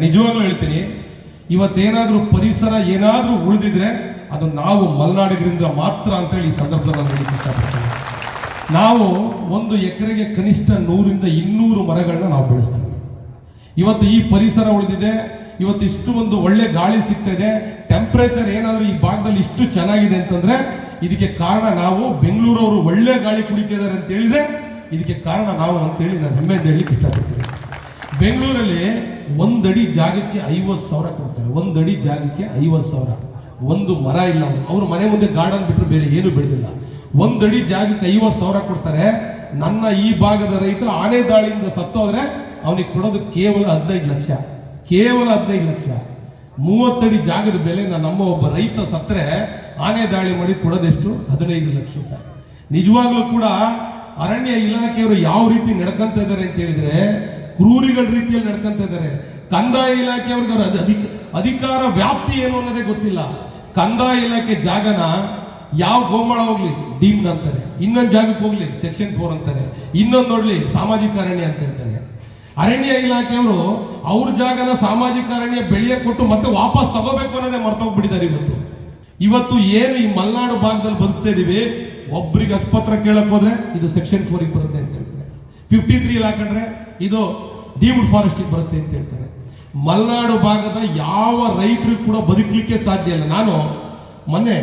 ನಿಜವಾಗ್ಲೂ ಹೇಳ್ತೀನಿ, ಇವತ್ತೇನಾದ್ರೂ ಪರಿಸರ ಏನಾದ್ರೂ ಉಳಿದಿದ್ರೆ ಅದು ನಾವು ಮಲೆನಾಡಿಗರಿಂದ ಮಾತ್ರ ಅಂತೇಳಿ ಈ ಸಂದರ್ಭದಲ್ಲಿ ಹೇಳಕ್ಕೆ ನಾವು ಒಂದು ಎಕರೆಗೆ ಕನಿಷ್ಠ ನೂರಿಂದ ಇನ್ನೂರು ಮರಗಳನ್ನ ನಾವು ಬೆಳೆಸ್ತೀವಿ. ಇವತ್ತು ಈ ಪರಿಸರ ಉಳಿದಿದೆ, ಇವತ್ತು ಇಷ್ಟು ಒಂದು ಒಳ್ಳೆ ಗಾಳಿ ಸಿಗ್ತಾ ಇದೆ ಟೆಂಪರೇಚರ್ ಏನಾದರೂ ಈ ಭಾಗದಲ್ಲಿ ಇಷ್ಟು ಚೆನ್ನಾಗಿದೆ ಅಂತಂದ್ರೆ ಇದಕ್ಕೆ ಕಾರಣ ನಾವು ಬೆಂಗಳೂರವರು ಒಳ್ಳೆ ಗಾಳಿ ಕುಡಿತಿದ್ದಾರೆ ಅಂತ ಹೇಳಿದ್ರೆ ಇದಕ್ಕೆ ಕಾರಣ ನಾವು ಅಂತೇಳಿ ನಾನು ಹೆಮ್ಮೆ ಹೇಳಲಿಕ್ಕೆ ಇಷ್ಟಪಡ್ತೀನಿ. ಬೆಂಗಳೂರಲ್ಲಿ ಒಂದಡಿ ಜಾಗಕ್ಕೆ ಐವತ್ತು ಸಾವಿರ ಕೊಡ್ತಾರೆ. ಒಂದಡಿ ಜಾಗಕ್ಕೆ ಐವತ್ತು ಸಾವಿರ. ಒಂದು ಮರ ಇಲ್ಲ. ಅವ್ರ ಮನೆ ಮುಂದೆ ಗಾರ್ಡನ್ ಬಿಟ್ಟರೆ ಬೇರೆ ಏನು ಬೆಳೆದಿಲ್ಲ. ಒಂದಡಿ ಜಾಗಕ್ಕೆ ಐವತ್ತು ಸಾವಿರ ಕೊಡ್ತಾರೆ. ನನ್ನ ಈ ಭಾಗದ ರೈತರು ಆನೆ ದಾಳಿಯಿಂದ ಸತ್ತೋದ್ರೆ ಅವನಿಗೆ ಕೊಡೋದು ಕೇವಲ ಹದಿನೈದು ಲಕ್ಷ. ಕೇವಲ ಹದಿನೈದು ಲಕ್ಷ. ಮೂವತ್ತಡಿ ಜಾಗದ ಬೆಲೆ ನಮ್ಮ ಒಬ್ಬ ರೈತ ಸತ್ತರೆ ಆನೆ ದಾಳಿ ಮಾಡಿ ಕೊಡೋದೆಷ್ಟು? ಹದಿನೈದು ಲಕ್ಷ ರೂಪಾಯಿ. ನಿಜವಾಗ್ಲೂ ಕೂಡ ಅರಣ್ಯ ಇಲಾಖೆಯವರು ಯಾವ ರೀತಿ ನಡ್ಕೊಂತ ಇದ್ದಾರೆ ಅಂತ ಹೇಳಿದ್ರೆ ಕ್ರೂರಿಗಳ ರೀತಿಯಲ್ಲಿ ನಡ್ಕೊಂತ ಇದ್ದಾರೆ. ಕಂದಾಯ ಇಲಾಖೆಯವ್ರಿಗೆ ಅವ್ರ ಅಧಿ- ಅಧಿಕ, ಅಧಿಕಾರ ವ್ಯಾಪ್ತಿ ಏನು ಅನ್ನೋದೇ ಗೊತ್ತಿಲ್ಲ. ಕಂದಾಯ ಇಲಾಖೆ ಜಾಗನ ಯಾವ ಗೋಮಾಳ ಹೋಗ್ಲಿ, ಡೀಮ್ಡ್ ಅಂತಾರೆ. ಇನ್ನೊಂದು ಜಾಗಕ್ಕೆ ಹೋಗ್ಲಿ, ಸೆಕ್ಷನ್ ಫೋರ್ ಅಂತಾರೆ. ಇನ್ನೊಂದು ನೋಡ್ಲಿ, ಸಾಮಾಜಿಕ ಅರಣ್ಯ ಅಂತ ಹೇಳ್ತಾರೆ. ಅರಣ್ಯ ಇಲಾಖೆಯವರು ಅವ್ರ ಜಾಗನ ಸಾಮಾಜಿಕ ಅರಣ್ಯ ಬೆಳೆಯ ಕೊಟ್ಟು ಮತ್ತೆ ವಾಪಸ್ ತಗೋಬೇಕು ಅನ್ನೋದೇ ಮರ್ತೋಗ್ಬಿಟ್ಟಿದ್ದಾರೆ ಇವತ್ತು. ಇವತ್ತು ಏನು ಈ ಮಲೆನಾಡು ಭಾಗದಲ್ಲಿ ಬದುಕ್ತಾ ಇದೀವಿ? ಒಬ್ರಿಗೆ ಹತ್ಪತ್ರ ಕೇಳಕ್ ಹೋದ್ರೆ ಇದು ಸೆಕ್ಷನ್ ಫೋರಿಗೆ ಬರುತ್ತೆ ಅಂತ ಹೇಳ್ತಾರೆ. ಫಿಫ್ಟಿ ತ್ರೀ ಹಾಕೊಂಡ್ರೆ ಇದು ಡೀಮ್ಡ್ ಫಾರೆಸ್ಟಿಗೆ ಬರುತ್ತೆ ಅಂತ ಹೇಳ್ತಾರೆ. ಮಲೆನಾಡು ಭಾಗದ ಯಾವ ರೈತರು ಕೂಡ ಬದುಕಲಿಕ್ಕೆ ಸಾಧ್ಯ ಇಲ್ಲ. ನಾನು ಮೊನ್ನೆ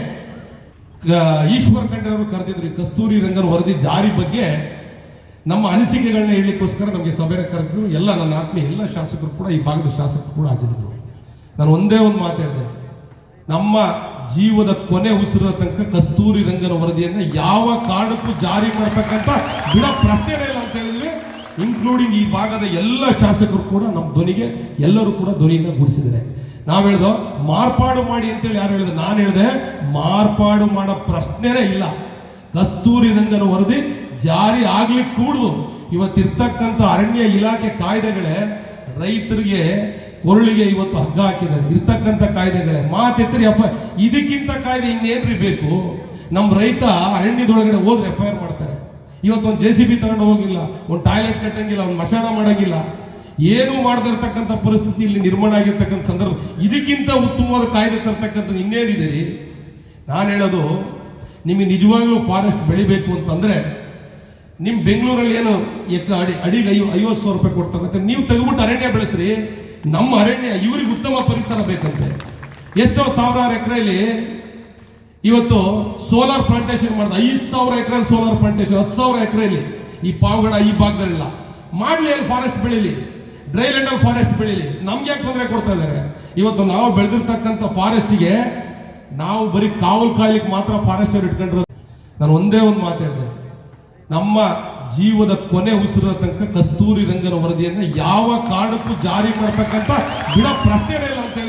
ಈಶ್ವರ್ ಖಂಡ್ರೆ ಅವರು ಕರೆದಿದ್ರು ಕಸ್ತೂರಿ ರಂಗನ ವರದಿ ಜಾರಿ ಬಗ್ಗೆ ನಮ್ಮ ಅನಿಸಿಕೆಗಳನ್ನ ಹೇಳಲಿಕ್ಕೋಸ್ಕರ ನಮಗೆ ಸಭೆನ ಕರೆದ್ರು. ಎಲ್ಲ ನನ್ನ ಆತ್ಮೀಯ ಎಲ್ಲ ಶಾಸಕರು ಕೂಡ, ಈ ಭಾಗದ ಶಾಸಕರು ಕೂಡ ಆಗಿದ್ರು ನಾನು ಒಂದೇ ಒಂದು ಮಾತು ಹೇಳಿದೆ. ನಮ್ಮ ಜೀವದ ಕೊನೆ ಉಸಿರ ತನಕ ಕಸ್ತೂರಿ ರಂಗನ ವರದಿಯನ್ನು ಯಾವ ಕಾರಣಕ್ಕೂ ಜಾರಿ ಮಾಡ್ತಕ್ಕಂಥ ಬಿಡ ಪ್ರಶ್ನೆನೇ ಇಲ್ಲ ಅಂತ ಹೇಳಿದ್ವಿ ಇನ್ಕ್ಲೂಡಿಂಗ್ ಈ ಭಾಗದ ಎಲ್ಲ ಶಾಸಕರು ಕೂಡ ನಮ್ಮ ಧ್ವನಿಗೆ ಎಲ್ಲರೂ ಕೂಡ ಧ್ವನಿಯನ್ನ ಗೂಡಿಸಿದ್ದಾರೆ. ನಾವು ಹೇಳ್ದೋ, ಮಾರ್ಪಾಡು ಮಾಡಿ ಅಂತೇಳಿ ಯಾರು ಹೇಳಿದ್ರು? ನಾನು ಹೇಳಿದೆ, ಮಾರ್ಪಾಡು ಮಾಡೋ ಪ್ರಶ್ನೆನೇ ಇಲ್ಲ. ಕಸ್ತೂರಿ ರಂಗನ ವರದಿ ಜಾರಿ ಆಗ್ಲಿಕ್ಕೆ ಕೂಡುದು. ಇವತ್ತಿರ್ತಕ್ಕಂಥ ಅರಣ್ಯ ಇಲಾಖೆ ಕಾಯ್ದೆಗಳೇ ರೈತರಿಗೆ ಕೊರಳಿಗೆ ಇವತ್ತು ಹಗ್ಗ ಹಾಕಿದ್ದಾರೆ. ಇರ್ತಕ್ಕಂಥ ಕಾಯ್ದೆಗಳೇ. ಮಾತೆತ್ತರಿ ಎಫ್ ಇದಕ್ಕಿಂತ ಕಾಯ್ದೆ ಇನ್ನೇನ್ರಿ ಬೇಕು? ನಮ್ಮ ರೈತ ಅರಣ್ಯದೊಳಗಡೆ ಹೋದ್ರೆ ಎಫ್ ಐ ಆರ್ ಮಾಡ್ತಾರೆ. ಇವತ್ತು ಒಂದು ಜೆ ಸಿ ಬಿ ತಗೊಂಡು ಹೋಗಿಲ್ಲ, ಒಂದು ಟಾಯ್ಲೆಟ್ ಕಟ್ಟಂಗಿಲ್ಲ, ಒಂದು ಮಶಾಣ ಮಾಡಂಗಿಲ್ಲ. ಏನು ಮಾಡದಿರ್ತಕ್ಕಂಥ ಪರಿಸ್ಥಿತಿ ಇಲ್ಲಿ ನಿರ್ಮಾಣ ಆಗಿರ್ತಕ್ಕಂಥ ಸಂದರ್ಭ. ಇದಕ್ಕಿಂತ ಉತ್ತಮವಾದ ಕಾಯ್ದೆ ತರ್ತಕ್ಕಂಥದ್ದು ಇನ್ನೇನಿದೆ? ರೀ ನಾನು ಹೇಳೋದು, ನಿಮಗೆ ನಿಜವಾಗ್ಲೂ ಫಾರೆಸ್ಟ್ ಬೆಳಿಬೇಕು ಅಂತಂದ್ರೆ ನಿಮ್ಮ ಬೆಂಗಳೂರಲ್ಲಿ ಏನು ಎಕ್ಕ ಅಡಿ, ಅಡಿಗೆ ಐವ, ಐವತ್ತು ಸಾವಿರ ರೂಪಾಯಿ ಕೊಡ್ತಕ್ಕಂಥ ನೀವು ತೆಗೆದ್ಬಿಟ್ಟು ಅರಣ್ಯ ಬೆಳೆಸ್ರಿ, ನಮ್ಮ ಅರಣ್ಯ ಇವ್ರಿಗೆ ಉತ್ತಮ ಪರಿಸರ ಬೇಕಂತೆ. ಎಷ್ಟೋ ಸಾವಿರಾರು ಎಕರೆಯಲ್ಲಿ ಇವತ್ತು ಸೋಲಾರ್ ಪ್ಲಾಂಟೇಶನ್ ಮಾಡಿದ ಐದು ಸಾವಿರ ಎಕರೆ ಸೋಲಾರ್ ಪ್ಲಾಂಟೇಶನ್, ಹತ್ತು ಸಾವಿರ ಎಕರೆಯಲ್ಲಿ ಈ ಪಾವಗಡ ಈ ಭಾಗದಲ್ಲಿಲ್ಲ. ಮಾಡಲಿ ಅಲ್ಲಿ ಫಾರೆಸ್ಟ್ ಬೆಳೀಲಿ ಡ್ರೈಲ್ಯಾಂಡ್ ಅಲ್ಲಿ ಫಾರೆಸ್ಟ್ ಬೆಳೀಲಿ. ನಮ್ಗೆ ಯಾಕೆ ತೊಂದರೆ ಕೊಡ್ತಾ ಇದ್ದಾರೆ ಇವತ್ತು ನಾವು ಬೆಳೆದಿರ್ತಕ್ಕಂಥ ಫಾರೆಸ್ಟಿಗೆ ನಾವು ಬರೀ ಕಾವಲು ಕಾಯ್ಲಿಕ್ಕೆ ಮಾತ್ರ ಫಾರೆಸ್ಟ್ ಅವ್ರು ಇಟ್ಕೊಂಡಿರೋದು. ನಾನು ಒಂದೇ ಒಂದು ಮಾತು ಹೇಳಿದೆ. ನಮ್ಮ ಜೀವದ ಕೊನೆ ಉಸಿರಿನ ತನಕ ಕಸ್ತೂರಿ ರಂಗನ ವರದಿಯನ್ನು ಯಾವ ಕಾರಣಕ್ಕೂ ಜಾರಿ ಮಾಡ್ತಕ್ಕಂಥ ಬಿಡ ಪ್ರಶ್ನೆನೇ ಇಲ್ಲ ಅಂತ ಹೇಳಿದ್ವಿ